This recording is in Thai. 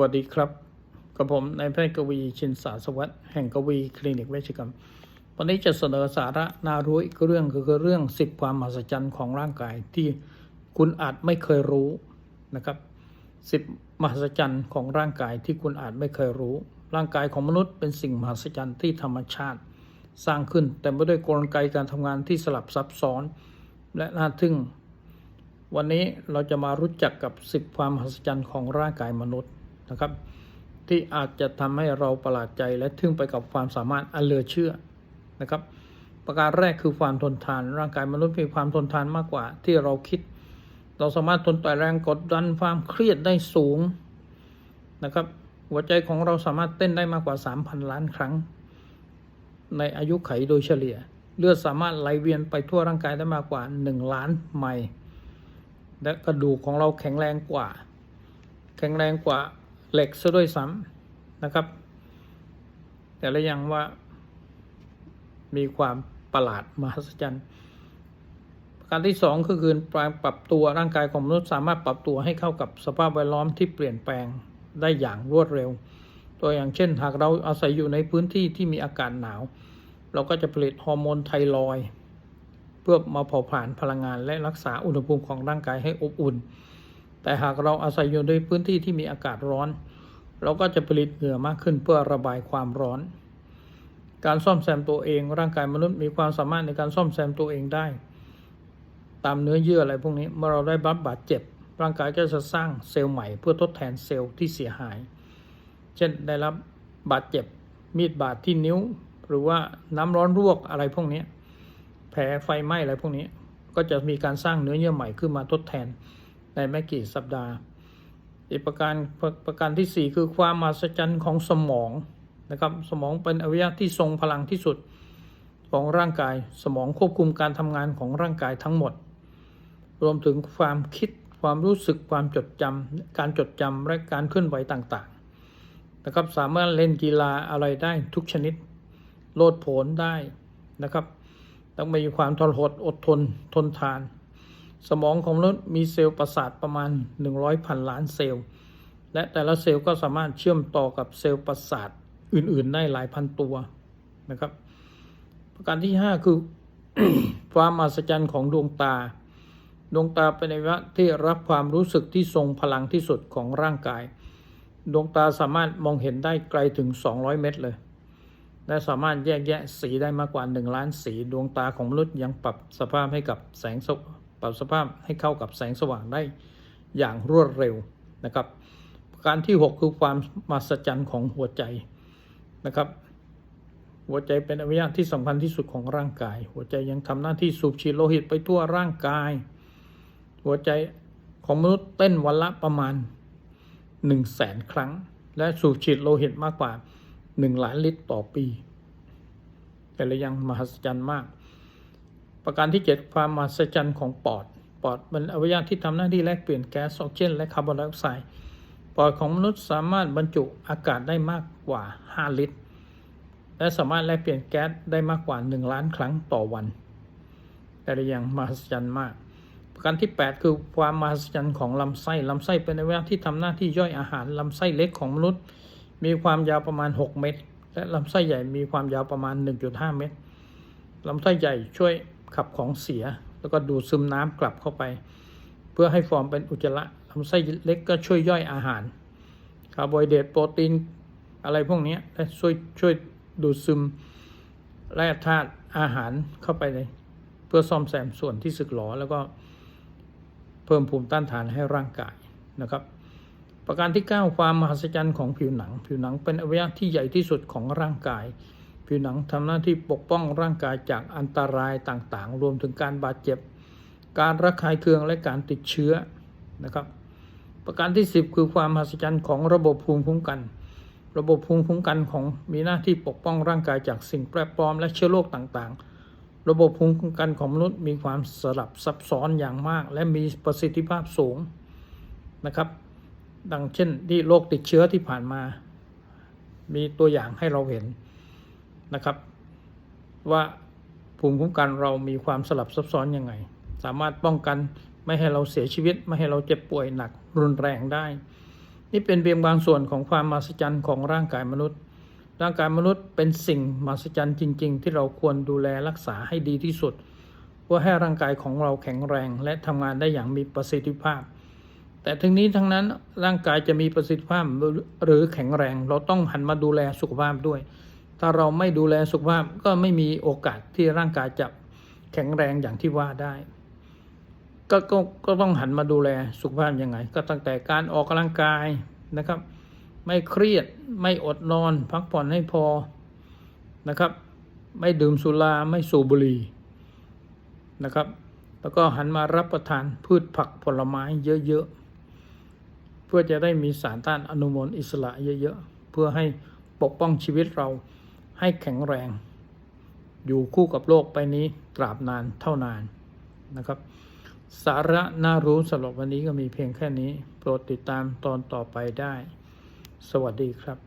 วัสดีครับ กับผมนายแพทย์กวีชินสาสวัสดิ์แห่งกวีคลินิกเวชกรรม วันนี้จะเสนอสาระน่ารู้อีกเรื่องคือเรื่องสิบความมหัศจรรย์ของร่างกายที่คุณอาจไม่เคยรู้นะครับสิบมหัศจรรย์ของร่างกายที่คุณอาจไม่เคยรู้ ร่างกายของมนุษย์เป็นสิ่งมหัศจรรย์ที่ธรรมชาติ สร้างขึ้นแต่ไม่ด้วยกลไกการทำงานที่สลับซับซ้อน และน่าทึ่ง วันนี้เราจะมารู้จักกับ10ความมหัศจรรย์ของร่างกายมนุษย์ นะครับ ที่อาจจะทำให้เราประหลาดใจและทึ่งไปกับความสามารถอันเหลือเชื่อนะครับ ประการแรกคือความทนทาน ร่างกายมนุษย์มีความทนทานมากกว่า ที่เราคิด เราสามารถทนต่อแรงกดดันความเครียดได้สูงนะครับ หัวใจของเราสามารถเต้นได้มากกว่า 3,000 ล้านครั้ง ในอายุไขโดยเฉลี่ย เลือดสามารถไหลเวียนไปทั่วร่างกายได้มากกว่า 1 ล้านไมล์และกระดูกของเราแข็งแรงกว่า แข็งแรงกว่า เหล็กซะด้วยซ้ำนะครับ แต่ละอย่างว่ามีความประหลาดมหัศจรรย์ประการที่สองก็คือการปรับตัวร่างกายของมนุษย์สามารถปรับตัวให้เข้ากับสภาพแวดล้อมที่เปลี่ยนแปลงได้อย่างรวดเร็ว ตัวอย่างเช่น หากเราอาศัยอยู่ในพื้นที่ที่มีอากาศหนาว เราก็จะผลิตฮอร์โมนไทรอยเพื่อมาเผาผลาญพลังงานและรักษาอุณหภูมิของร่างกายให้อบอุ่น แต่หากเราอาศัยอยู่ในพื้นที่ที่มีอากาศร้อน เราก็จะผลิตเหงื่อมากขึ้นเพื่อระบายความร้อน การซ่อมแซมตัวเอง ร่างกายมนุษย์มีความสามารถในการซ่อมแซมตัวเองได้ ตามเนื้อเยื่ออะไรพวกนี้เมื่อเราได้รับบาดเจ็บ ร่างกายก็จะสร้างเซลล์ใหม่เพื่อทดแทนเซลล์ที่เสียหาย เช่นได้รับบาดเจ็บ มีดบาดที่นิ้ว หรือว่าน้ำร้อนรวกอะไรพวกนี้แผลไฟไหม้อะไรพวกนี้ก็จะมีการสร้างเนื้อเยื่อใหม่ขึ้นมาทดแทน ในไม่กี่สัปดาห์ อีกประการประการที่ 4 คือความมหัศจรรย์ของสมองนะครับสมองเป็นอวัยวะที่ทรงพลังที่สุดของร่างกายสมองควบคุมการทำงานของร่างกายทั้งหมด รวมถึงความคิดความรู้สึกความจดจำการจดจำและการเคลื่อนไหวต่างๆนะครับสามารถเล่นกีฬาอะไรได้ทุกชนิด โลดโผนได้นะครับ ต้องมีความทรหดอดทนทนทาน สมองของมนุษย์มีเซลล์ประสาทประมาณ 100พันล้านเซลล์ และแต่ละเซลล์ก็สามารถเชื่อมต่อกับเซลล์ประสาทอื่น ๆ ได้หลายพันตัวนะครับ ประการที่ 5 คือ ความมหัศจรรย์ของดวงตา ดวงตาเป็นอวัยวะที่รับความรู้สึกที่ทรงพลังที่สุดของร่างกาย ดวงตาสามารถมองเห็นได้ไกลถึง 200 เมตรเลย และสามารถแยกแยะสีได้มากกว่า 1 ล้านสี ดวงตาของมนุษย์ยังปรับสภาพให้กับแสงส รับสภาพให้เข้ากับแสงสว่างได้อย่างรวดเร็วนะครับการที่ 6 คือความมหัศจรรย์ของหัวใจนะครับ หัวใจเป็นอวัยวะที่สำคัญที่สุดของร่างกาย หัวใจยังทำหน้าที่สูบฉีดโลหิตไปทั่วร่างกาย หัวใจของมนุษย์เต้นวันละประมาณ 1 0 0 0 0แสนครั้ง และสูบฉีดโลหิตมากกว่า 1 ล้านลิตรต่อปี แต่ละยังมหัศจรรย์มาก ประการที่ 7 ความมหัศจรรย์ของปอด ปอดเป็นอวัยวะที่ทำหน้าที่แลกเปลี่ยนแก๊สออกซิเจนและคาร์บอนไดออกไซด์ ปอดของมนุษย์สามารถบรรจุอากาศได้มากกว่า 5 ลิตร และสามารถแลกเปลี่ยนแก๊สได้มากกว่า 1 ล้านครั้งต่อวัน แต่ย่างมหัศจรรย์มาก ประการที่ 8 คือความมหัศจรรย์ของลำไส้ ลำไส้เป็นอวัยวะที่ทำหน้าที่ย่อยอาหาร ลำไส้เล็กของมนุษย์ มีความยาวประมาณ 6 เมตร และลำไส้ใหญ่มีความยาวประมาณ 1.5 เมตร ลำไส้ใหญ่ช่วย ขับของเสีย แล้วก็ดูดซึมน้ำกลับเข้าไป เพื่อให้ฟอร์มเป็นอุจจาระลำไส้เล็กก็ช่วยย่อยอาหารคาร์โบไฮเดรตโปรตีนอะไรพวกนี้และช่วยช่วยดูดซึมแร่ธาตุอาหารเข้าไปเลยเพื่อซ่อมแซมส่วนที่สึกหรอแล้วก็เพิ่มภูมิต้านทานให้ร่างกายนะครับ ประการที่ 9 ความมหัศจรรย์ของผิวหนัง ผิวหนังเป็นอวัยวะที่ใหญ่ที่สุดของร่างกาย ผิวหนังทำหน้าที่ปกป้องร่างกายจากอันตรายต่างๆ รวมถึงการบาดเจ็บ การระคายเคืองและการติดเชื้อนะครับ ประการที่ 10 คือความมหัศจรรย์ของระบบภูมิคุ้มกัน ระบบภูมิคุ้มกันของมีหน้าที่ปกป้องร่างกายจากสิ่งแปลกปลอมและเชื้อโรคต่างๆ ระบบภูมิคุ้มกันของมนุษย์มีความสลับซับซ้อนอย่างมาก และมีประสิทธิภาพสูงนะครับ ดังเช่นที่โรคติดเชื้อที่ผ่านมา มีตัวอย่างให้เราเห็น นะครับ ว่าภูมิคุ้มกันเรามีความสลับซับซ้อนยังไง สามารถป้องกันไม่ให้เราเสียชีวิต ไม่ให้เราเจ็บป่วยหนักรุนแรงได้ นี่เป็นเพียงบางส่วนของความมหัศจรรย์ของร่างกายมนุษย์ ร่างกายมนุษย์เป็นสิ่งมหัศจรรย์จริง ๆ ที่เราควรดูแลรักษาให้ดีที่สุดเพื่อให้ร่างกายของเราแข็งแรงและทำงานได้อย่างมีประสิทธิภาพ แต่ทั้งนี้ทั้งนั้นร่างกายจะมีประสิทธิภาพหรือแข็งแรง เราต้องหันมาดูแลสุขภาพด้วย ถ้าเราไม่ดูแลสุขภาพก็ไม่มีโอกาสที่ร่างกายจะแข็งแรงอย่างที่ว่าได้ก็ก็ก็ต้องหันมาดูแลสุขภาพยังไง ก็ตั้งแต่การออกกำลังกายนะครับ ไม่เครียดไม่อดนอน พักผ่อนให้พอนะครับ ไม่ดื่มสุราไม่สูบบุหรี่นะครับ แล้วก็หันมารับประทานพืชผักผลไม้เยอะๆเพื่อจะได้มีสารต้านอนุมูลอิสระเยอะๆเพื่อให้ปกป้องชีวิตเรา ให้แข็งแรง อยู่คู่กับโลกไปนี้ตราบนานเท่านานนะครับ สาระน่ารู้สำหรับวันนี้ก็มีเพียงแค่นี้ โปรดติดตามตอนต่อไปได้ สวัสดีครับ